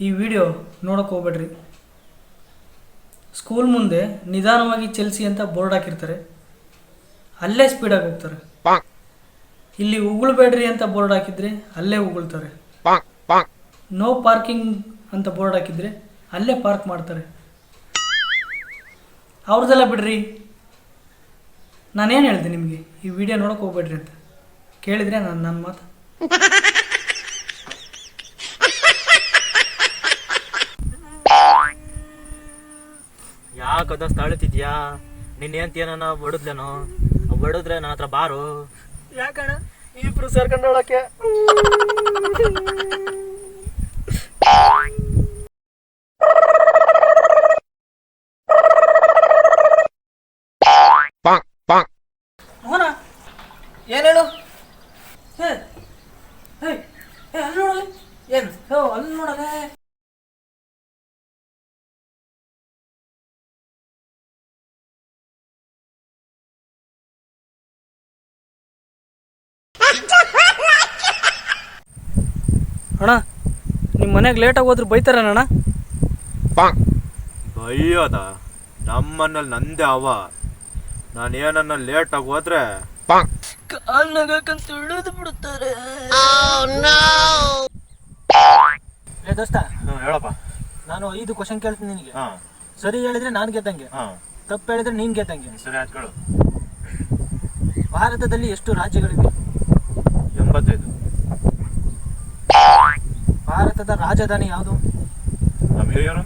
ಈ ವಿಡಿಯೋ ನೋಡೋಕೆ ಹೋಗ್ಬೇಡ್ರಿ. ಸ್ಕೂಲ್ ಮುಂದೆ ನಿಧಾನವಾಗಿ ಚಲಿಸಿ ಅಂತ ಬೋರ್ಡ್ ಹಾಕಿರ್ತಾರೆ. ಅಲ್ಲೇ ಸ್ಪೀಡಾಗಿ ಹೋಗ್ತಾರೆ. ಇಲ್ಲಿ ಉಗುಳ್ಬೇಡ್ರಿ ಅಂತ ಬೋರ್ಡ್ ಹಾಕಿದ್ರೆ ಅಲ್ಲೇ ಉಗುಳ್ತಾರೆ. ನೋ ಪಾರ್ಕಿಂಗ್ ಅಂತ ಬೋರ್ಡ್ ಹಾಕಿದ್ರೆ ಅಲ್ಲೇ ಪಾರ್ಕ್ ಮಾಡ್ತಾರೆ. ಅವ್ರದ್ದೆಲ್ಲ ಬಿಡ್ರಿ. ನಾನೇನು ಹೇಳ್ದೆ ನಿಮಗೆ? ಈ ವಿಡಿಯೋ ನೋಡೋಕೆ ಹೋಗ್ಬೇಡ್ರಿ ಅಂತ. ಕೇಳಿದ್ರೆ ನಾನು ನನ್ನ ಮಾತು. ಯಾಕದ ತಳಿತಿದ್ಯಾ ನಿನ್ನ ಏನ್ ಏನನ ಬಡದ್ಲೇನು ಬಡದ್ರೆ ನನ್ನ ಹತ್ರ ಬಾರು. ಯಾಕಣ್ಣ? ಇಬ್ರು ಸೇರ್ಕೊಂಡು ಮೋಹನ ಏನು ಹೇಳು? ಹೇ ಹೇ ಹೇ ಅಲ್ಲಿ ನೋಡಲೆ ಏನು? ಹೋ ಅಲ್ಲಿ ನೋಡಲೆ ಅಣ್ಣ ನಿಮ್ಮ ಮನೆಗೆ ಲೇಟಾಗಿ ಹೋದ್ರೆ ಬೈತಾರಣ್ಣ ಬೈಯೋದ? ನಮ್ಮನ್ನಲ್ಲಿ ನಂದೇ ಅವ. ನಾನು ಏನನ್ನ ಲೇಟಾಗಿ ಹೋದ್ರೆ ಕಾಲ್ನಾಗಂತ ಇಳಿದು ಬಿಡುತ್ತಾರೆ ಏ ದೋಸ್ತ ಹ್ಞೂ ಹೇಳಪ್ಪ. ನಾನು ಐದು ಕ್ವಶನ್ ಕೇಳ್ತೀನಿ ನಿನಗೆ. ಹಾ. ಸರಿ ಹೇಳಿದ್ರೆ ನಾನು ಗೆದ್ದಂಗೆ. ಹಾ. ತಪ್ಪು ಹೇಳಿದ್ರೆ ನೀನು ಗೆದ್ದಂಗೆ. ಸರಿ ಆಯ್ತು ಕೇಳು. ಭಾರತದಲ್ಲಿ ಎಷ್ಟು ರಾಜ್ಯಗಳಿವೆ? ಎಂಬತ್ತೈದು ಭಾರತದ ರಾಜಧಾನಿ ಯಾವುದು? ನಮ್ಮ ಹಿರಿಯರು.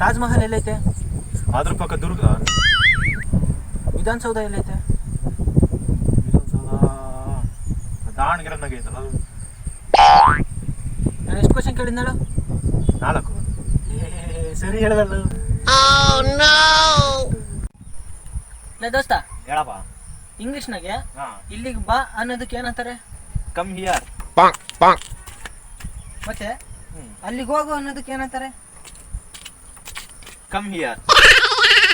ತಾಜ್ ಮಹಲ್ ಎಲ್ಲೈತೆ? ಅದ್ರ ಪಕ್ಕ ದುರ್ಗ. ವಿಧಾನಸೌಧ ಎಲ್ಲೈತೆ? ವಿಧಾನಸೌಧ ದಾವಣಗೆರೆನಾಗ ಐತಲ್ಲ. ಅದು ನಾನು ಎಷ್ಟು ಕ್ವಶನ್ ಕೇಳಿದ್ನಲ್ಲ? ನಾಲ್ಕು. ಏ, ಸರಿ ಹೇಳ್ದಲ್ಲ. ಲೇ ದೋಸ್ತ. ಹೇಳಪ್ಪ. ಇಂಗ್ಲಿಷ್ನಾಗೆ ನಾಗೆ ಇಲ್ಲಿಗೆ ಬಾ ಅನ್ನೋದಕ್ಕೆ ಏನಂತಾರೆ? ಕಮ್ ಹಿಯರ್ ಮತ್ತೆ ಹ್ಮ್. ಅಲ್ಲಿಗೆ ಹೋಗು ಅನ್ನೋದಕ್ಕೆ ಏನಂತಾರೆ? Come here